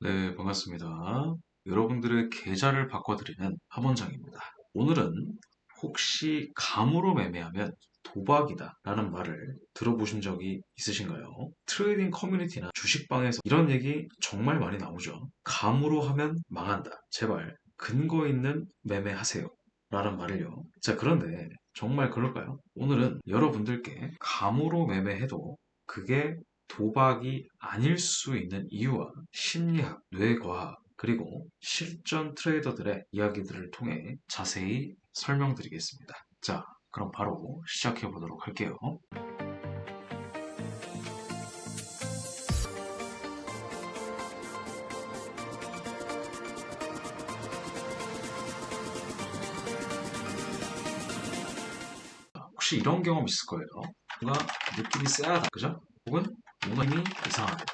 네, 반갑습니다. 여러분들의 계좌를 바꿔드리는 함원장입니다. 오늘은 혹시 감으로 매매하면 도박이다 라는 말을 들어보신 적이 있으신가요? 트레이딩 커뮤니티나 주식방에서 이런 얘기 정말 많이 나오죠. 감으로 하면 망한다. 제발 근거 있는 매매하세요. 라는 말을요. 자, 그런데 정말 그럴까요? 오늘은 여러분들께 감으로 매매해도 그게 도박이 아닐 수 있는 이유와 심리학, 뇌과학, 그리고 실전 트레이더들의 이야기들을 통해 자세히 설명드리겠습니다. 자, 그럼 바로 시작해 보도록 할게요. 혹시 이런 경험 있을 거예요. 뭔가 느낌이 쎄하다, 그죠? 혹은 뭔가 힘이 이상하다.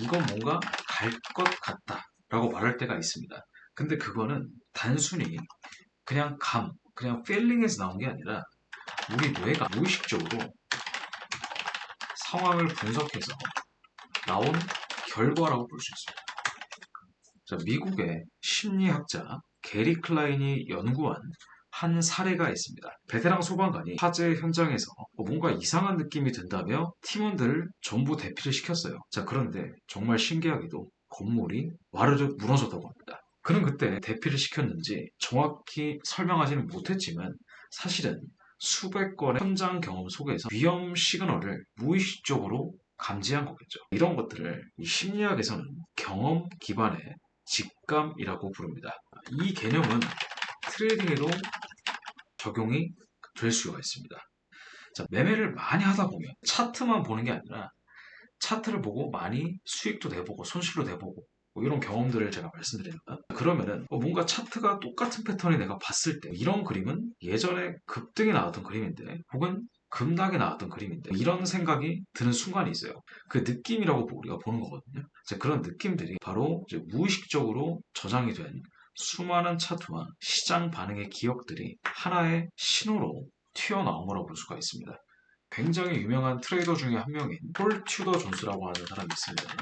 이건 뭔가 갈 것 같다 라고 말할 때가 있습니다. 근데 그거는 단순히 그냥 감, 그냥 필링에서 나온 게 아니라 우리 뇌가 무의식적으로 상황을 분석해서 나온 결과라고 볼 수 있습니다. 자, 미국의 심리학자 게리 클라인이 연구한 한 사례가 있습니다. 베테랑 소방관이 화재 현장에서 뭔가 이상한 느낌이 든다며 팀원들을 전부 대피를 시켰어요. 자, 그런데 정말 신기하게도 건물이 와르르 무너졌다고 합니다. 그는 그때 대피를 시켰는지 정확히 설명하지는 못했지만 사실은 수백 건의 현장 경험 속에서 위험 시그널을 무의식적으로 감지한 거겠죠. 이런 것들을 심리학에서는 경험 기반의 직감이라고 부릅니다. 이 개념은 트레이딩에도 적용이 될 수가 있습니다. 자, 매매를 많이 하다 보면 차트만 보는 게 아니라 차트를 보고 많이 수익도 내보고 손실도 내보고 뭐 이런 경험들을 제가 말씀드립니다. 그러면은 뭐 뭔가 차트가 똑같은 패턴이 내가 봤을 때 이런 그림은 예전에 급등이 나왔던 그림인데 혹은 급락이 나왔던 그림인데 이런 생각이 드는 순간이 있어요. 그 느낌이라고 우리가 보는 거거든요. 그런 느낌들이 바로 무의식적으로 저장이 된 수많은 차트와 시장 반응의 기억들이 하나의 신호로 거라고 볼 수가 있습니다. 굉장히 유명한 트레이더 중에 한 명인 폴 튜더 존스라고 하는 사람이 있습니다.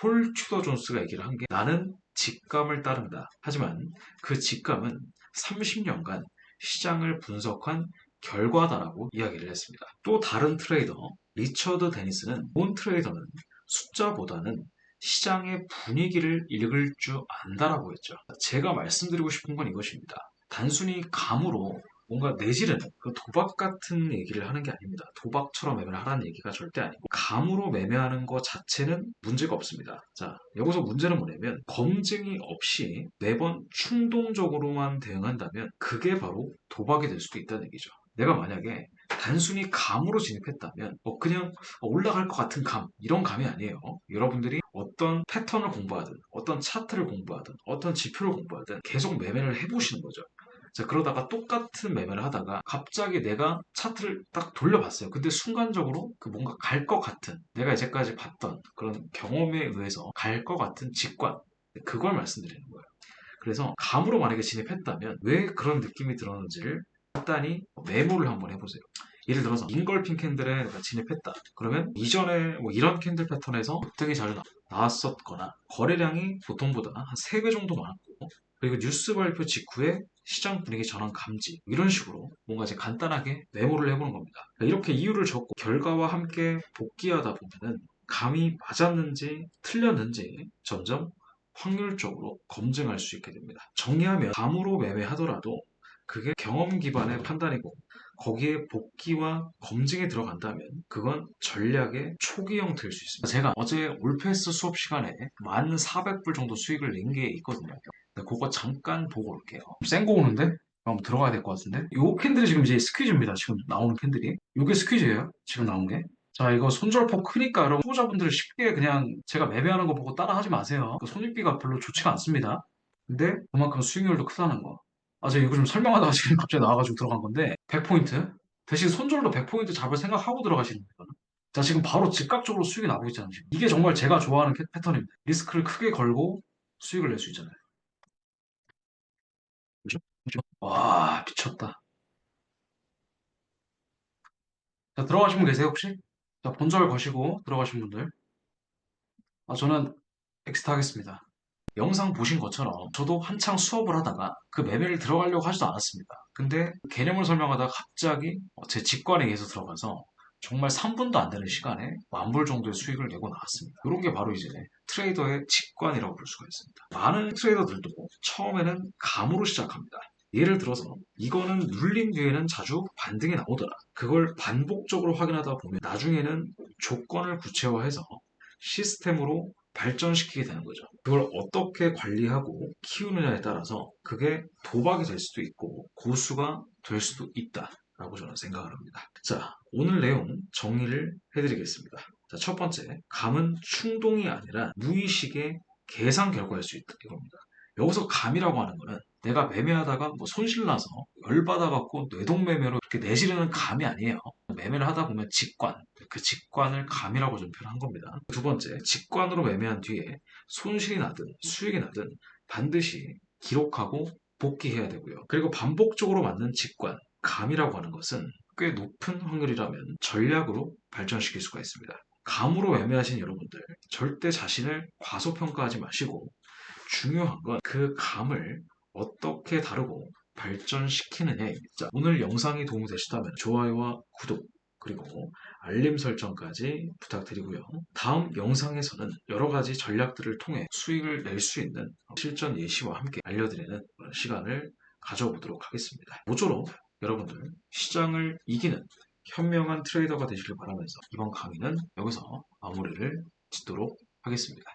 폴 튜더 존스가 얘기를 한 게 나는 직감을 따른다. 하지만 그 직감은 30년간 시장을 분석한 결과다라고 이야기를 했습니다. 또 다른 트레이더 리처드 데니스는 본 트레이더는 숫자보다는 시장의 분위기를 읽을 줄 안다라고 했죠. 제가 말씀드리고 싶은 건 이것입니다. 단순히 감으로 뭔가 내지르는 그 도박 같은 얘기를 하는 게 아닙니다. 도박처럼 매매를 하라는 얘기가 절대 아니고 감으로 매매하는 것 자체는 문제가 없습니다. 자 여기서 문제는 뭐냐면 검증이 없이 매번 충동적으로만 대응한다면 그게 바로 도박이 될 수도 있다는 얘기죠. 내가 만약에 단순히 감으로 진입했다면 뭐 그냥 올라갈 것 같은 감 이런 감이 아니에요. 여러분들이 어떤 패턴을 공부하든 어떤 차트를 공부하든 어떤 지표를 공부하든 계속 매매를 해보시는 거죠. 자, 그러다가 똑같은 매매를 하다가 갑자기 내가 차트를 딱 돌려봤어요. 근데 순간적으로 그 뭔가 갈 것 같은 내가 이제까지 봤던 그런 경험에 의해서 갈 것 같은 직관 그걸 말씀드리는 거예요. 그래서 감으로 만약에 진입했다면 왜 그런 느낌이 들었는지를 간단히 메모를 한번 해보세요. 예를 들어서 인걸핑 캔들에 진입했다. 그러면 이전에 뭐 이런 캔들 패턴에서 급등이 자주 나왔었거나 거래량이 보통보다 한 3배 정도 많았고 그리고 뉴스 발표 직후에 시장 분위기 전환 감지 이런 식으로 뭔가 이제 간단하게 메모를 해보는 겁니다. 그러니까 이렇게 이유를 적고 결과와 함께 복귀하다 보면은 감이 맞았는지 틀렸는지 점점 확률적으로 검증할 수 있게 됩니다. 정리하면 감으로 매매하더라도 그게 경험 기반의 판단이고 거기에 복귀와 검증에 들어간다면 그건 전략의 초기형 될 수 있습니다. 제가 어제 올패스 수업 시간에 1,400불 정도 수익을 낸 게 있거든요. 그거 잠깐 보고 올게요. 센 거 오는데? 한번 들어가야 될 것 같은데? 요 캔들이 지금 이제 스퀴즈입니다. 지금 나오는 캔들이. 요게 스퀴즈예요. 지금 나온 게. 자, 이거 손절폭 크니까 여러분 후보자분들 쉽게 그냥 제가 매매하는 거 보고 따라 하지 마세요. 그 손익비가 별로 좋지가 않습니다. 근데 그만큼 수익률도 크다는 거. 아, 제가 이거 좀 설명하다가 지금 갑자기 나와가지고 들어간 건데 100포인트 대신 손절로 100포인트 잡을 생각하고 들어가시는 거예요. 자, 지금 바로 즉각적으로 수익이 나고 있잖아요. 지금. 이게 정말 제가 좋아하는 패턴입니다. 리스크를 크게 걸고 수익을 낼 수 있잖아요. 그죠? 와, 미쳤다. 자, 들어가신 분 계세요, 혹시? 자, 본절 거시고 들어가신 분들. 아, 저는 엑스트 하겠습니다. 영상 보신 것처럼 저도 한창 수업을 하다가 그 매매를 들어가려고 하지도 않았습니다. 근데 개념을 설명하다가 갑자기 제 직관에 의해서 들어가서 정말 3분도 안 되는 시간에 만불 정도의 수익을 내고 나왔습니다. 이런 게 바로 이제 트레이더의 직관이라고 볼 수가 있습니다. 많은 트레이더들도 처음에는 감으로 시작합니다. 예를 들어서 이거는 눌린 뒤에는 자주 반등이 나오더라. 그걸 반복적으로 확인하다 보면 나중에는 조건을 구체화해서 시스템으로 발전시키게 되는 거죠. 그걸 어떻게 관리하고 키우느냐에 따라서 그게 도박이 될 수도 있고 고수가 될 수도 있다. 라고 저는 생각을 합니다. 자, 오늘 내용 정리를 해드리겠습니다. 자, 첫 번째, 감은 충동이 아니라 무의식의 계산 결과일 수 있다. 이겁니다. 여기서 감이라고 하는 거는 내가 매매하다가 뭐 손실나서 열받아갖고 뇌동매매로 이렇게 내지르는 감이 아니에요. 매매를 하다 보면 직관, 그 직관을 감이라고 좀 표현한 겁니다. 두 번째, 직관으로 매매한 뒤에 손실이 나든 수익이 나든 반드시 기록하고 복귀해야 되고요. 그리고 반복적으로 맞는 직관, 감이라고 하는 것은 꽤 높은 확률이라면 전략으로 발전시킬 수가 있습니다. 감으로 매매하신 여러분들 절대 자신을 과소평가하지 마시고 중요한 건 그 감을 어떻게 다루고 발전시키느냐입니다. 오늘 영상이 도움이 되셨다면 좋아요와 구독 그리고 알림 설정까지 부탁드리고요. 다음 영상에서는 여러 가지 전략들을 통해 수익을 낼 수 있는 실전 예시와 함께 알려드리는 시간을 가져보도록 하겠습니다. 모쪼록 여러분들 시장을 이기는 현명한 트레이더가 되시길 바라면서 이번 강의는 여기서 마무리를 짓도록 하겠습니다.